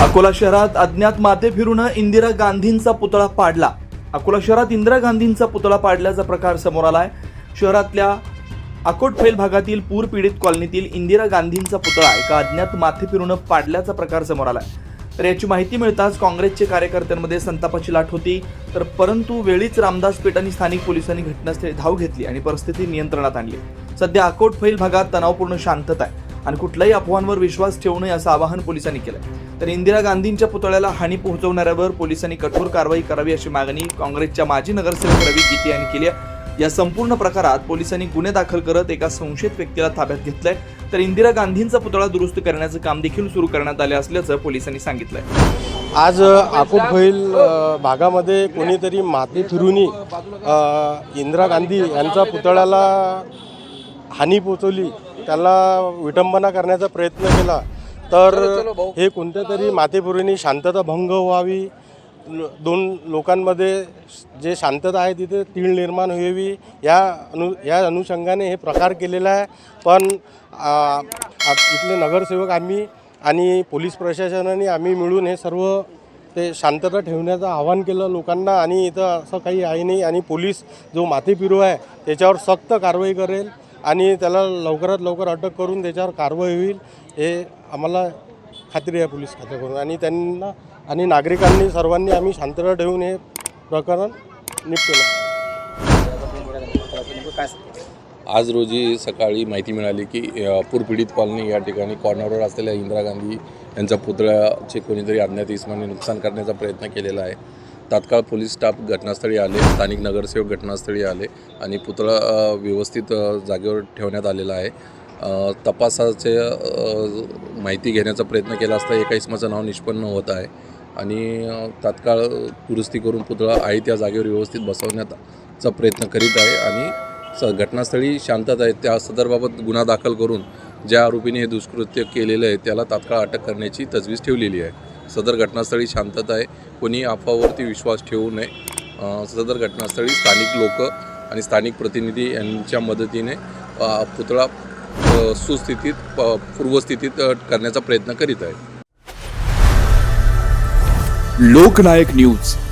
अकोला शहरात अज्ञात माते फिरून इंदिरा गांधींचा पुतळा पाडला. अकोला शहरात इंदिरा गांधींचा पुतळा पाडल्याचा प्रकार समोर आलाय. शहरातल्या अकोटफैल भागातील पूर पीडित कॉलनीतील इंदिरा गांधींचा पुतळा एका अज्ञात माथे फिरून पाडल्याचा प्रकार समोर आलाय. तर याची माहिती मिळताच काँग्रेसचे कार्यकर्त्यांमध्ये संतापाची लाट होती. तर परंतु वेळीच रामदास पेठ आणि स्थानिक पोलिसांनी घटनास्थळी धाव घेतली आणि परिस्थिती नियंत्रणात आणली. सध्या अकोटफैल भागात तणावपूर्ण शांतता आहे. आणि कुठल्याही अफवांवर विश्वास ठेवू नये असं आवाहन पोलिसांनी केलं तर इंदिरा गांधींच्या पुतळ्याला हानी पोहोचवणाऱ्यावर पोलिसांनी कठोर कारवाई करावी अशी मागणी काँग्रेसच्या माजी नगरसेवक रवी गीते यांनी केली आहे. या संपूर्ण प्रकारात पोलिसांनी गुन्हे दाखल करत एका संशयित व्यक्तीला ताब्यात घेतलंय. तर इंदिरा गांधींचा पुतळा दुरुस्त करण्याचं काम देखील सुरू करण्यात आले असल्याचं पोलिसांनी सांगितलंय. आज आकुटभैल अ, भागामध्ये कोणीतरी माती फिरुनी इंदिरा गांधी यांचा पुतळ्याला हानी पोचवली त्याला विटंबना करण्याचा प्रयत्न केला. तर हे कोणत्या तरी मातेपुरीने शांतता भंग व्हावी. दोन लोकांमध्ये जे शांतता आहे तिथे तीळ निर्माण व्हावी. या अनु या अनुषंगाने हे प्रकार केलेला आहे. पण इथले नगरसेवक आम्ही आणि पोलीस प्रशासनाने आम्ही मिळून हे सर्व ते शांतता ठेवण्याचं आवाहन केलं लोकांना. आणि इथं असं काही आहे नाही. आणि पोलीस जो माथेपिरू आहे त्याच्यावर सक्त कारवाई करेल. आणि त्याला लवकरात लवकर अटक करून त्याच्यावर कारवाई होईल हे आम्हाला खात्री आहे पोलीस खात्याकडून. आणि त्यांना आणि नागरिकांनी सर्वांनी आम्ही शांतता ठेवून हे प्रकरण निपटलं आज रोजी सकाळी माहिती मिळाली की पूरपीडित कॉलनी या ठिकाणी कॉर्नरवर असलेल्या इंदिरा गांधी यांच्या पुतळ्याचे कोणीतरी अज्ञात इस्माने नुकसान करण्याचा प्रयत्न केलेला आहे. तात्काळ पोलीस स्टाफ घटनास्थळी आले स्थानिक नगरसेवक घटनास्थळी आले आणि पुतळा व्यवस्थित जागेवर ठेवण्यात आलेला आहे. तपासाचे माहिती घेण्याचा प्रयत्न केला असता एका इसमाचं नाव निष्पन्न होत आहे आणि तात्काळ दुरुस्ती करून पुतळा आहे त्या जागेवर व्यवस्थित बसवण्याचा प्रयत्न करीत आहे आणि स घटनास्थळी शांतता आहे. त्या सदरबाबत गुन्हा दाखल करून ज्या आरोपीने हे दुष्कृत्य केलेलं आहे त्याला तात्काळ अटक करण्याची तजवीज ठेवलेली आहे. सदर घटनास्थळी शांतता आहे. कोणी अफवावरती विश्वास ठेवू नये. सदर घटनास्थळी स्थानिक लोक आणि स्थानिक प्रतिनिधी यांच्या मदतीने पुतळा सुस्थितीत प- पूर्वस्थितीत करण्याचा प्रयत्न करीत आहे लोकनायक न्यूज.